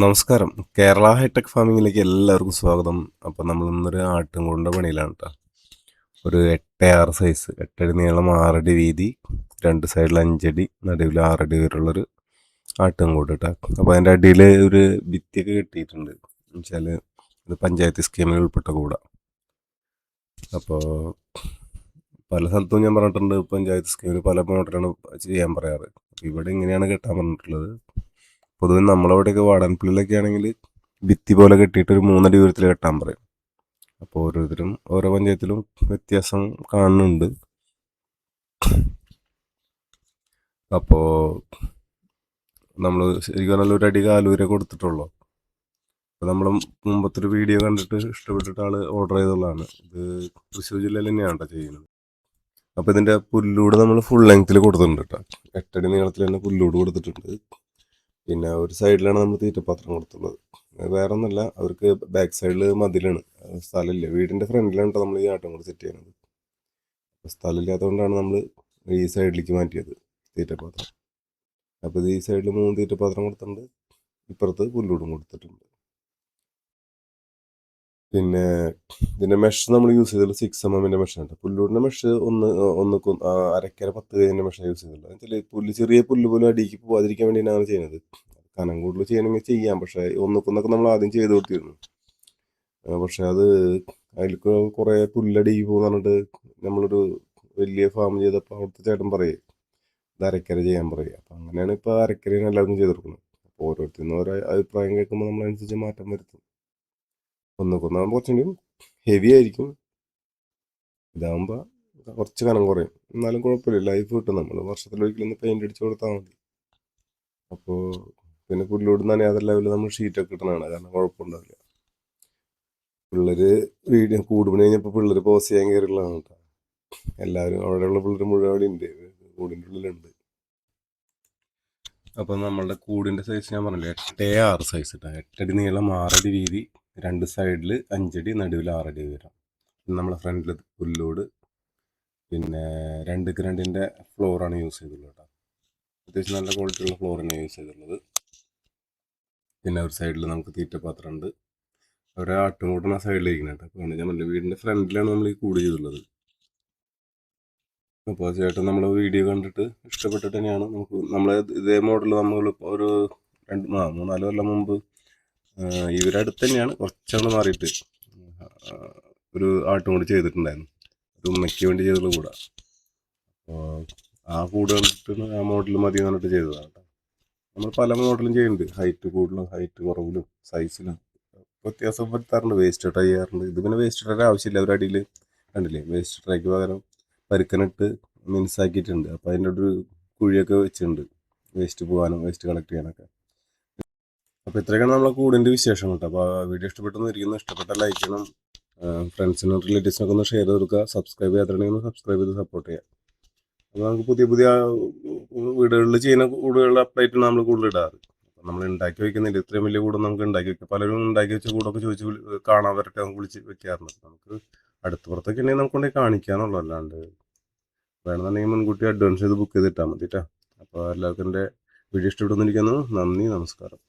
നമസ്കാരം. കേരള ഹൈടെക് ഫാമിങ്ങിലേക്ക് എല്ലാവർക്കും സ്വാഗതം. അപ്പോൾ നമ്മൾ ഇന്നൊരു ആട്ടുംകൂടിന്റെ പണിയിലാണ് കേട്ടോ ഒരു എട്ട് ആറ് സൈസ് എട്ടടി നീളം ആറടി വീതി രണ്ട് സൈഡിൽ അഞ്ചടി നടുവിൽ ആറടി വരെയുള്ളൊരു ആട്ടുംകൂട് കേട്ടോ അപ്പോൾ അതിന്റെ അടിയിൽ ഒരു ഭിത്തിയൊക്കെ കെട്ടിയിട്ടുണ്ട്. എന്നുവെച്ചാൽ ഇത് പഞ്ചായത്ത് സ്കീമിൽ ഉൾപ്പെട്ട കൂടാ. അപ്പോൾ പല സ്ഥലത്തും ഞാൻ പറഞ്ഞിട്ടുണ്ട് പഞ്ചായത്ത് സ്കീമിൽ പല മോഡലാണ് ചെയ്യാൻ പറയാറ്. ഇവിടെ ഇങ്ങനെയാണ് കെട്ടാൻ പറഞ്ഞിട്ടുള്ളത്. പൊതുവെ നമ്മളവിടെയൊക്കെ വാടാൻപള്ളിയിലൊക്കെ ആണെങ്കിൽ ഭിത്തി പോലെ കെട്ടിയിട്ട് ഒരു മൂന്നടി ദൂരത്തിൽ കെട്ടാൻ പറയും. അപ്പോൾ ഓരോരുത്തരും ഓരോ പഞ്ചായത്തിലും വ്യത്യാസം കാണുന്നുണ്ട്. അപ്പോൾ നമ്മൾ ശരിക്കും പറഞ്ഞാൽ ഒരു അടി കാലൂരെ കൊടുത്തിട്ടുള്ളൂ. അപ്പോൾ നമ്മൾ മുമ്പത്തെ ഒരു വീഡിയോ കണ്ടിട്ട് ഇഷ്ടപ്പെട്ടിട്ട് ആൾ ഓർഡർ ചെയ്തുള്ളതാണ്. ഇത് തൃശ്ശൂർ ജില്ലയിൽ തന്നെയാണ് കേട്ടോ ചെയ്യുന്നത്. അപ്പോൾ ഇതിന്റെ പുല്ലൂട് നമ്മൾ ഫുൾ ലെങ്ത്തിൽ കൊടുത്തിട്ടുണ്ട് കേട്ടോ എട്ടടി നീളത്തിൽ തന്നെ പുല്ലൂട് കൊടുത്തിട്ടുണ്ട്. പിന്നെ ഒരു സൈഡിലാണ് നമ്മൾ തീറ്റപ്പാത്രം കൊടുത്തുള്ളത്. വേറെ ഒന്നുമല്ല അവർക്ക് ബാക്ക് സൈഡിൽ മതിലാണ്. സ്ഥലമില്ല. വീടിന്റെ ഫ്രണ്ടിലാണ് കേട്ടോ നമ്മൾ ഈ ആട്ടം കൂടെ സെറ്റ് ചെയ്യുന്നത്. സ്ഥലമില്ലാത്തതുകൊണ്ടാണ് നമ്മൾ ഈ സൈഡിലേക്ക് മാറ്റിയത് തീറ്റപ്പാത്രം അപ്പോൾ ഈ സൈഡിൽ മൂന്ന് തീറ്റപ്പാത്രം കൊടുത്തിട്ടുണ്ട്. ഇപ്പുറത്ത് പുല്ലൂടും കൊടുത്തിട്ടുണ്ട്. പിന്നെ ഇതിന്റെ മെഷ് നമ്മൾ യൂസ് ചെയ്തത് സിക്സ് എം എമ്മിന്റെ മെഷാണ് പുല്ലൂടിന്റെ മെഷ് ഒന്ന് ഒന്ന് അരക്കര പത്ത് കഴിഞ്ഞ മെഷാണ് യൂസ് ചെയ്തത് എന്നുവെച്ചാൽ പുല്ല് ചെറിയ പുല്ല് പോലും അടിക്ക് പോകാതിരിക്കാൻ വേണ്ടിയാണ് അങ്ങനെ ചെയ്യുന്നത്. കനം കൂടുതൽ ചെയ്യണമെങ്കിൽ ചെയ്യാം. പക്ഷേ ഒന്നുക്കൊന്നൊക്കെ നമ്മൾ ആദ്യം ചെയ്ത് കൊടുത്തിരുന്നു. പക്ഷേ അത് അതിൽ കുറേ പുല്ലടിക്ക് പോകുന്ന പറഞ്ഞിട്ട് നമ്മളൊരു വലിയ ഫാം ചെയ്തപ്പോൾ അവിടുത്തെ ചേട്ടൻ പറയും ഇത് അരക്കര ചെയ്യാൻ പറയുക അപ്പം അങ്ങനെയാണ് ഇപ്പോൾ അരക്കരയാണ് എല്ലാവർക്കും ചെയ്ത് കൊടുക്കുന്നത്. അപ്പോൾ ഓരോരുത്തരും ഓരോ അഭിപ്രായം കേൾക്കുമ്പോൾ നമ്മളനുസരിച്ച് മാറ്റം വരുത്തും. ഒന്നുകൊന്നാകുമ്പോൾ കുറച്ചുകൂടി ഹെവി ആയിരിക്കും. ഇതാകുമ്പോൾ കുറച്ച് കനം കുറയും. എന്നാലും കുഴപ്പമില്ല. ലൈഫ് കിട്ടും നമ്മൾ വർഷത്തിലൊരിക്കലൊന്ന് പെയിന്റ് അടിച്ച് കൊടുത്താൽ മതി. അപ്പോൾ പിന്നെ പുല്ലോട് നനയാതെ ലെവലിൽ നമ്മൾ ഷീറ്റൊക്കെ കിട്ടണതാണ് കാരണം കുഴപ്പമുണ്ടാവില്ല. പിള്ളേർ വീട് കൂടുപണി കഴിഞ്ഞപ്പോൾ പിള്ളേർ പോസ് ചെയ്യാൻ കയറിയുള്ളതാണ് കേട്ടോ. എല്ലാവരും അവിടെയുള്ള പിള്ളേർ മുഴുവൻ ഉണ്ട് കൂടിന്റെ ഉള്ളിലുണ്ട്. അപ്പം നമ്മളുടെ കൂടിന്റെ സൈസ് ഞാൻ പറഞ്ഞില്ലേ? എട്ടേ ആറ് സൈസ് കേട്ടോ എട്ടടി നീളം ആറടി വീതി. രണ്ട് സൈഡിൽ അഞ്ചടി നടുവിൽ ആറടി വരാം. നമ്മളെ ഫ്രണ്ടിൽ പുല്ലോട് പിന്നെ രണ്ട് ഗ്രണ്ടിന്റെ ഫ്ലോറാണ് യൂസ് ചെയ്തിട്ടുള്ളത് കേട്ടോ അത്യാവശ്യം നല്ല ക്വാളിറ്റി ഉള്ള ഫ്ലോറാണ് യൂസ് ചെയ്തിട്ടുള്ളത്. പിന്നെ ഒരു സൈഡിൽ നമുക്ക് തീറ്റപാത്രം ഉണ്ട്. ഒരു ആട്ടുംകൂട്ടണ കേട്ടോ അപ്പോൾ ഞാൻ പറഞ്ഞില്ല വീടിന്റെ ഫ്രണ്ടിലാണ് നമ്മൾ ഈ കൂട് ചെയ്തിട്ടുള്ളത്. അപ്പോൾ ചേട്ടൻ നമ്മൾ വീഡിയോ കണ്ടിട്ട് ഇഷ്ടപ്പെട്ടിട്ട് തന്നെയാണ് നമുക്ക് നമ്മളെ ഇതേ മോഡൽ നമ്മൾ ഒരു രണ്ട് മൂന്നാൽ കൊല്ലം മുമ്പ് ഇവരുടെ അടുത്ത് തന്നെയാണ് കുറച്ചാണ് മാറിയിട്ട് ഒരു ആട്ടും കൂടി ചെയ്തിട്ടുണ്ടായിരുന്നു. ഒരു ഉമ്മയ്ക്ക് വേണ്ടി ചെയ്തത് കൂടാ. അപ്പോൾ ആ കൂട് കണ്ടിട്ട് ആ മോഡൽ മതി എന്ന് പറഞ്ഞിട്ട് ചെയ്തതാണ് കേട്ടോ നമ്മൾ പല മോഡലും ചെയ്യുന്നുണ്ട് ഹൈറ്റ് കൂടുതലും ഹൈറ്റ് കുറവിലും സൈസിലും വ്യത്യാസം വരുത്താറുണ്ട് വേസ്റ്റ് ട്രൈ ചെയ്യാറുണ്ട്. ഇത് പിന്നെ വേസ്റ്റ് ട്രൈ ആവശ്യമില്ല. ഒരു അടിയിൽ കണ്ടില്ലേ? വേസ്റ്റ് ട്രൈക്ക് പകരം പരുക്കനിട്ട് മിനുസാക്കിയിട്ടുണ്ട് അപ്പോൾ അതിന്റെ ഒരു കുഴിയൊക്കെ വെച്ചിട്ടുണ്ട്. വേസ്റ്റ് പോകാനും വേസ്റ്റ് കളക്ട് ചെയ്യാനൊക്കെ. അപ്പോൾ ഇത്രയൊക്കെയാണ് നമ്മളെ കൂടിന്റെ വിശേഷം കേട്ടോ. അപ്പോൾ വീഡിയോ ഇഷ്ടപ്പെട്ടെന്ന് ഇരിക്കുന്നു ഇഷ്ടപ്പെട്ട ലൈക്ക് ചെയ്യണം. ഫ്രണ്ട്സിനും റിലേറ്റീവ്സിനൊക്കെ ഒന്ന് ഷെയർ ചെയ്ത് കൊടുക്കുക. സബ്സ്ക്രൈബ് ചെയ്യാത്തുണ്ടെങ്കിൽ ഒന്ന് സബ്സ്ക്രൈബ് ചെയ്ത് സപ്പോർട്ട് ചെയ്യുക. അപ്പോൾ നമുക്ക് പുതിയ പുതിയ വീടുകളിൽ ചെയ്യുന്ന കൂടുകളുടെ അപ്ഡേറ്റാണ് നമ്മൾ കൂടുതൽ ഇടാറ്. നമ്മൾ ഉണ്ടാക്കി വെക്കുന്നില്ല. ഇത്രയും വലിയ കൂടെ നമുക്ക് ഉണ്ടാക്കി വെക്കാം പലരും ഉണ്ടാക്കി വെച്ച കൂടൊക്കെ ചോദിച്ച് കാണാവരൊക്കെ നമുക്ക് വിളിച്ച് വെക്കാറുണ്ട്. നമുക്ക് അടുത്ത പുറത്തൊക്കെ ഉണ്ടെങ്കിൽ നമുക്ക് കൊണ്ടുപോയി കാണിക്കാന്നുള്ളൂ. അല്ലാണ്ട് വേണമെന്നുണ്ടെങ്കിൽ മുൻകൂട്ടി അഡ്വാൻസ് ചെയ്ത് ബുക്ക് ചെയ്തിട്ടാൽ മതി കേട്ടോ അപ്പോൾ എല്ലാവർക്കും എന്റെ വീഡിയോ ഇഷ്ടപ്പെടുന്നിരിക്കുന്നു നന്ദി നമസ്കാരം.